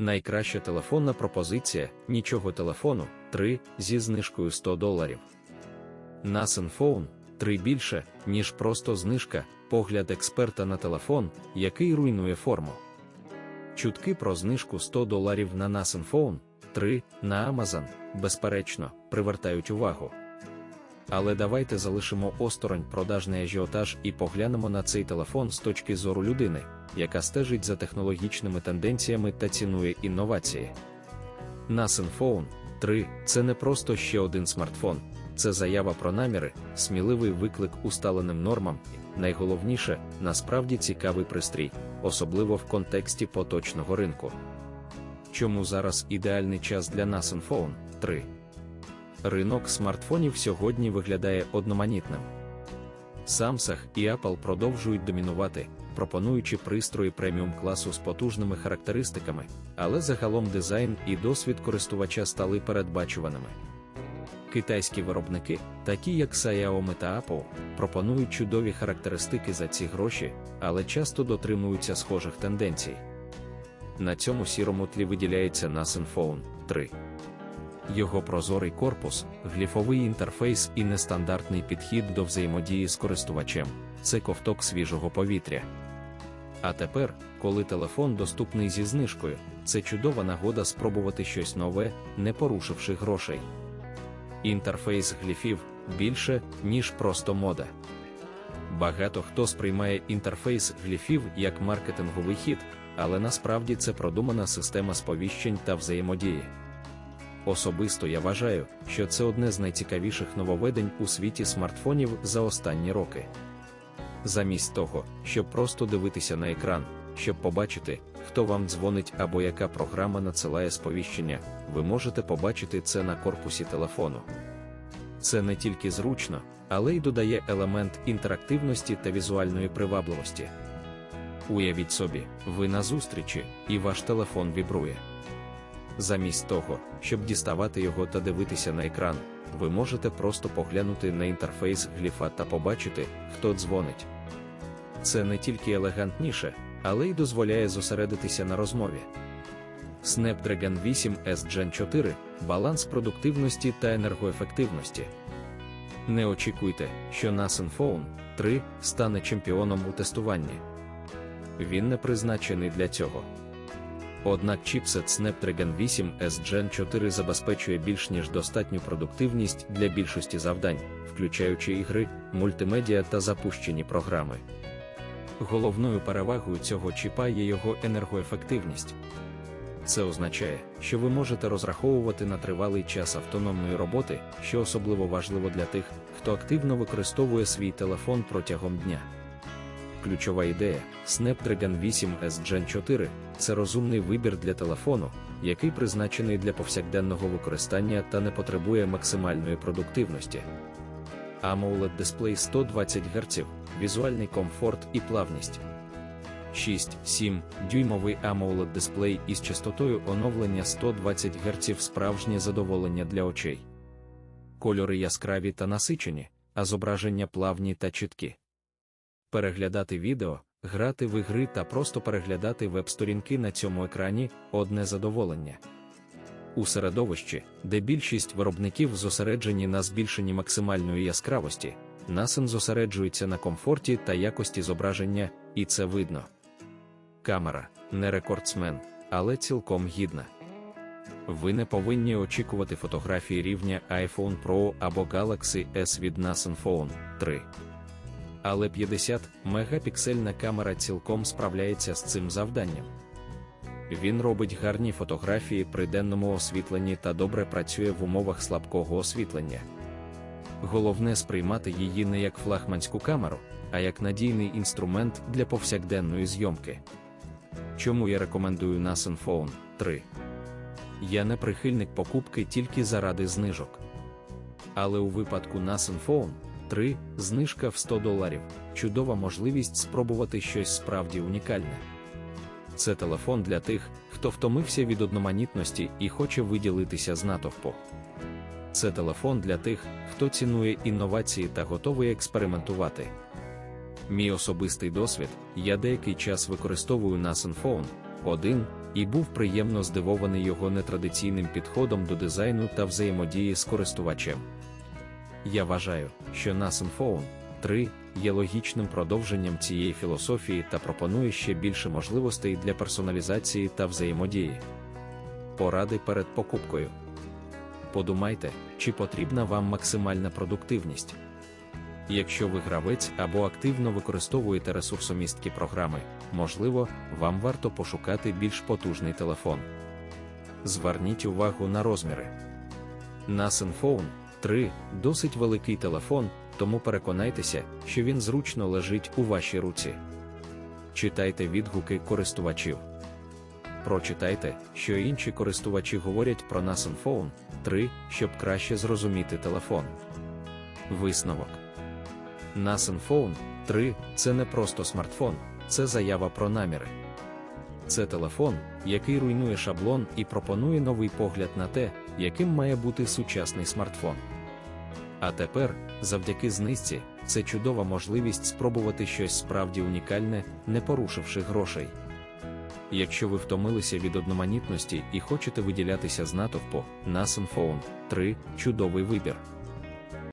Найкраща телефонна пропозиція нічого телефону 3 зі знижкою 100 доларів. Nasen Phone 3 більше, ніж просто знижка, погляд експерта на телефон, який руйнує форму. Чутки про знижку 100 доларів на Nasen Phone 3 на Amazon, безперечно, привертають увагу. Але давайте залишимо осторонь продажний ажіотаж і поглянемо на цей телефон з точки зору людини, яка стежить за технологічними тенденціями та цінує інновації. Nasen Phone 3 це не просто ще один смартфон, це заява про наміри, сміливий виклик усталеним нормам, найголовніше, насправді цікавий пристрій, особливо в контексті поточного ринку. Чому зараз ідеальний час для Nasen Phone 3? Ринок смартфонів сьогодні виглядає одноманітним. Samsung і Apple продовжують домінувати, пропонуючи пристрої преміум класу з потужними характеристиками, але загалом дизайн і досвід користувача стали передбачуваними. Китайські виробники, такі як Xiaomi та Apple, пропонують чудові характеристики за ці гроші, але часто дотримуються схожих тенденцій. На цьому сірому тлі виділяється Nasen Phone 3. Його прозорий корпус, гліфовий інтерфейс і нестандартний підхід до взаємодії з користувачем це ковток свіжого повітря. А тепер, коли телефон доступний зі знижкою, це чудова нагода спробувати щось нове, не порушивши грошей. Інтерфейс гліфів більше, ніж просто мода. Багато хто сприймає інтерфейс гліфів як маркетинговий хід, але насправді це продумана система сповіщень та взаємодії. Особисто я вважаю, що це одне з найцікавіших нововведень у світі смартфонів за останні роки. Замість того, щоб просто дивитися на екран, щоб побачити, хто вам дзвонить або яка програма надсилає сповіщення, ви можете побачити це на корпусі телефону. Це не тільки зручно, але й додає елемент інтерактивності та візуальної привабливості. Уявіть собі, ви на зустрічі, і ваш телефон вібрує. Замість того, щоб діставати його та дивитися на екран, ви можете просто поглянути на інтерфейс гліфа та побачити, хто дзвонить. Це не тільки елегантніше, але й дозволяє зосередитися на розмові. Snapdragon 8 S Gen 4 баланс продуктивності та енергоефективності. Не очікуйте, що Nasen Phone 3 стане чемпіоном у тестуванні. Він не призначений для цього. Однак чіпсет Snapdragon 8 S Gen 4 забезпечує більш ніж достатню продуктивність для більшості завдань, включаючи ігри, мультимедіа та запущені програми. Головною перевагою цього чіпа є його енергоефективність. Це означає, що ви можете розраховувати на тривалий час автономної роботи, що особливо важливо для тих, хто активно використовує свій телефон протягом дня. Ключова ідея Snapdragon 8 S Gen 4 це розумний вибір для телефону, який призначений для повсякденного використання та не потребує максимальної продуктивності. AMOLED дисплей 120 Гц, візуальний комфорт і плавність. 6-7 дюймовий AMOLED дисплей із частотою оновлення 120 Гц справжнє задоволення для очей. Кольори яскраві та насичені, а зображення плавні та чіткі. Переглядати відео, грати в ігри та просто переглядати веб-сторінки на цьому екрані одне задоволення. У середовищі, де більшість виробників зосереджені на збільшенні максимальної яскравості, насен зосереджується на комфорті та якості зображення, і це видно. Камера не рекордсмен, але цілком гідна. Ви не повинні очікувати фотографії рівня iPhone Pro або Galaxy S від Nasen Phone 3. Але 50 мегапіксельна камера цілком справляється з цим завданням. Він робить гарні фотографії при денному освітленні та добре працює в умовах слабкого освітлення. Головне сприймати її не як флагманську камеру, а як надійний інструмент для повсякденної зйомки. Чому я рекомендую Nasen Phone 3? Я не прихильник покупки тільки заради знижок. Але у випадку Nasen Phone 3 знижка в 100 доларів чудова можливість спробувати щось справді унікальне. Це телефон для тих, хто втомився від одноманітності і хоче виділитися з натовпу. Це телефон для тих, хто цінує інновації та готовий експериментувати. Мій особистий досвід, я деякий час використовую Nasen Phone 1 і був приємно здивований його нетрадиційним підходом до дизайну та взаємодії з користувачем. Я вважаю, що Nasen Phone 3 є логічним продовженням цієї філософії та пропонує ще більше можливостей для персоналізації та взаємодії. Поради перед покупкою. Подумайте, чи потрібна вам максимальна продуктивність. Якщо ви гравець або активно використовуєте ресурсомісткі програми, можливо, вам варто пошукати більш потужний телефон. Зверніть увагу на розміри. Nasen Phone 3 досить великий телефон, тому переконайтеся, що він зручно лежить у вашій руці. Читайте відгуки користувачів. Прочитайте, що інші користувачі говорять про Nasen Phone 3, щоб краще зрозуміти телефон. Висновок. Nasen Phone 3 це не просто смартфон, це заява про наміри. Це телефон, який руйнує шаблон і пропонує новий погляд на те, яким має бути сучасний смартфон. А тепер, завдяки знизці, це чудова можливість спробувати щось справді унікальне, не порушивши грошей. Якщо ви втомилися від одноманітності і хочете виділятися з натовпу, Nasen Phone 3 чудовий вибір.